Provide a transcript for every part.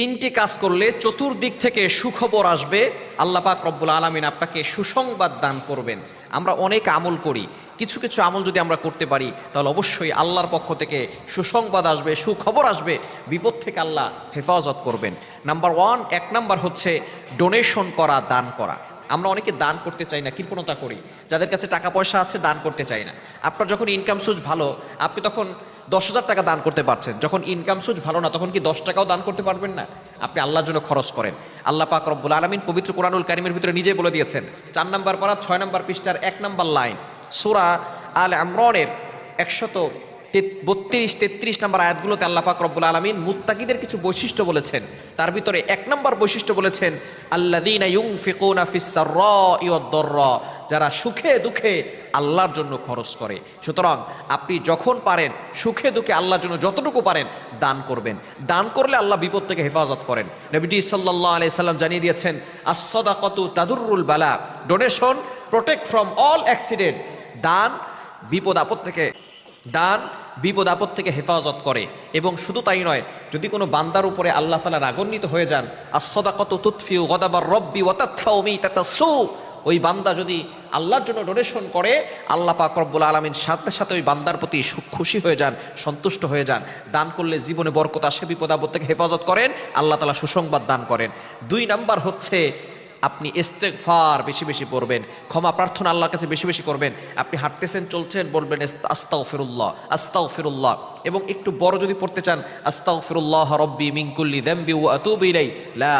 তিনটি কাজ করলে চতুর্দিক থেকে সুখবর আসবে। পাক রব্বুল আলমিন আপনাকে সুসংবাদ দান করবেন। আমরা অনেক আমল করি। কিছু কিছু আমল যদি আমরা করতে পারি, তাহলে অবশ্যই আল্লাহর পক্ষ থেকে সুসংবাদ আসবে, সুখবর আসবে। বিপদ থেকে আল্লাহ হেফাজত করবেন। নাম্বার ওয়ান, এক নাম্বার হচ্ছে ডোনেশন করা, দান করা। আমরা অনেকে দান করতে চাই না, কৃপণতা করি। যাদের কাছে টাকা পয়সা আছে, দান করতে চাই না। আপনার যখন ইনকাম সোর্স ভালো, আপনি তখন দশ হাজার টাকা দান করতে পারছেন। যখন ইনকাম সোর্স ভালো না, তখন কি দশ টাকাও দান করতে পারবেন না? আপনি আল্লাহর জন্য খরচ করেন। আল্লাহ পাক রব্বুল আলমিন পবিত্র কোরআনুল কারিমের ভিতরে নিজে বলে দিয়েছেন, চার নাম্বার পারা ছয় নাম্বার পৃষ্ঠার, এক নাম্বার লাইন। সুরা আল আমরনের একশত বত্রিশ তেত্রিশ নম্বর আয়াতগুলোতে আল্লাহ পাক রব্বুল আলমিন মুত্তাকিদের কিছু বৈশিষ্ট্য বলেছেন। তার ভিতরে এক নম্বর বৈশিষ্ট্য বলেছেন আল্লাদিনা ইউং যারা সুখে দুঃখে আল্লাহর জন্য খরচ করে। সুতরাং আপনি যখন পারেন, সুখে দুঃখে আল্লাহর জন্য যতটুকু পারেন, দান করবেন। দান করলে আল্লাহ বিপদ থেকে হেফাজত করেন। নবীজি সাল্লাহ আলি সাল্লাম জানিয়ে দিয়েছেন আসদা কত তাদুরুল বালা। Donation, protect from all accident. দান বিপদ আপদ থেকে, দান বিপদ আপদ থেকে হেফাজত করে। এবং শুধু তাই নয়, যদি কোনো বান্দার উপরে আল্লাহ তালা রাগান্বিত হয়ে যান আসদা কত তুৎফিউ গদাবার রব্বি তাতাসু ওই বান্দা যদি আল্লাহর জন্য ডোনেশন করে, আল্লাহ পাক রব্বুল আলমিন সাথে সাথে ওই বান্দার প্রতি খুশি হয়ে যান, সন্তুষ্ট হয়ে যান। দান করলে জীবনে বরকত আসে, বিপদ আপদ থেকে হেফাজত করেন, আল্লাহ তালা সুসংবাদ দান করেন। দুই নাম্বার হচ্ছে আপনি ইস্তেগফার বেশি বেশি পড়বেন, ক্ষমা প্রার্থনা আল্লাহর কাছে বেশি বেশি করবেন, আপনি হাঁটতেছেন, চলছেন, বলবেন আস্তাও ফিরুল্লাহ আস্তাও ফিরুল্লাহ এবং একটু বড় যদি পড়তে চান আস্তাও ফিরুল্লাহ রব্বি মিঙ্কুল্লি দেম্বি ও আতুব ইলাই লা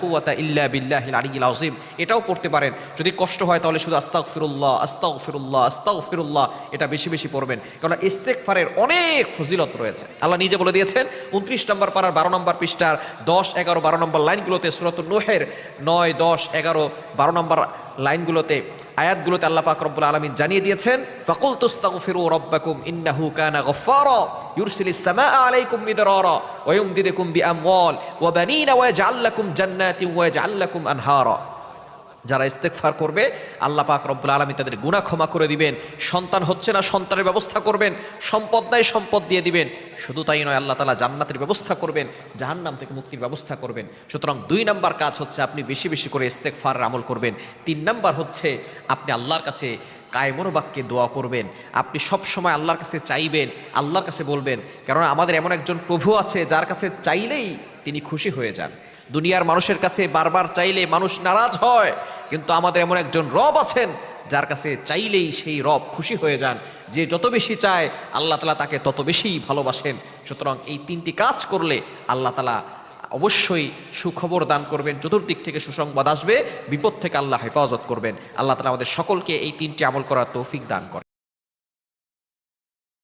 কুওয়াতা ইল্লা বিল্লাহিল আলিয়্যিল আযীম। এটাও পড়তে পারেন। যদি কষ্ট হয় তাহলে শুধু আস্তাও ফিরুল্লাহ আস্তাও ফিরুল্লাহ আস্তাও ফিরুল্লাহ এটা বেশি বেশি পড়বেন। কারণ ইস্তেগফারের অনেক ফজিলত রয়েছে। আল্লাহ নিজে বলে দিয়েছেন, উনত্রিশ নম্বর পাড়ার বারো নম্বর পৃষ্ঠার দশ, এগারো, বারো নম্বর লাইনগুলোতে সুরত নোহের নয় দশ, এগারো, বারো নম্বর লাইনগুলোতে, আয়াতগুলোতে আল্লাহ পাক রব্বুল আলমিন জানিয়ে দিয়েছেন ফকুল তুস্তাকু ফিরু রব্বাকুম ইন্নাহু কানা গফার ইউরসিলিস সামাআ আলাইকুম মিদরার, ওয়া ইউমদিদুকুম বিআমওয়াল, ওয়া বানিনা, ওয়া ইয়াজআল লাকুম জান্নাতিন, ওয়া ইয়াজআল লাকুম আনহারা। যারা ইস্তেকফার করবে, আল্লাহ পাক রব্বুল আলমী তাদের গুণা ক্ষমা করে দিবেন। সন্তান হচ্ছে না, সন্তানের ব্যবস্থা করবেন। সম্পদ নাই, সম্পদ দিয়ে দিবেন। শুধু তাই নয়, আল্লাহ তালা জান্নাতের ব্যবস্থা করবেন, জাহান্নাম থেকে মুক্তির ব্যবস্থা করবেন। সুতরাং দুই নাম্বার কাজ হচ্ছে আপনি বেশি বেশি করে ইস্তেকফার আমল করবেন। তিন নাম্বার হচ্ছে আপনি আল্লাহর কাছে কায়মর বাক্যে দোয়া করবেন। আপনি সব সময় আল্লাহর কাছে চাইবেন, আল্লাহর কাছে বলবেন। কেননা আমাদের এমন একজন প্রভু আছে, যার কাছে চাইলেই তিনি খুশি হয়ে যান। দুনিয়ার মানুষের কাছে বারবার চাইলে মানুষ নারাজ হয়, কিন্তু আমাদের এমন একজন রব আছেন যার কাছে চাইলেই সেই রব খুশি হয়ে যান। যে যত বেশি চায়, আল্লাহ তালা তাকে তত বেশি ভালোবাসেন। সুতরাং এই তিনটি কাজ করলে আল্লাহ তালা অবশ্যই সুখবর দান করবেন, চতুর্দিক থেকে সুসংবাদ আসবে, বিপদ থেকে আল্লাহ হেফাজত করবেন। আল্লাহ তালা আমাদের সকলকে এই তিনটি আমল করার তৌফিক দান করেন।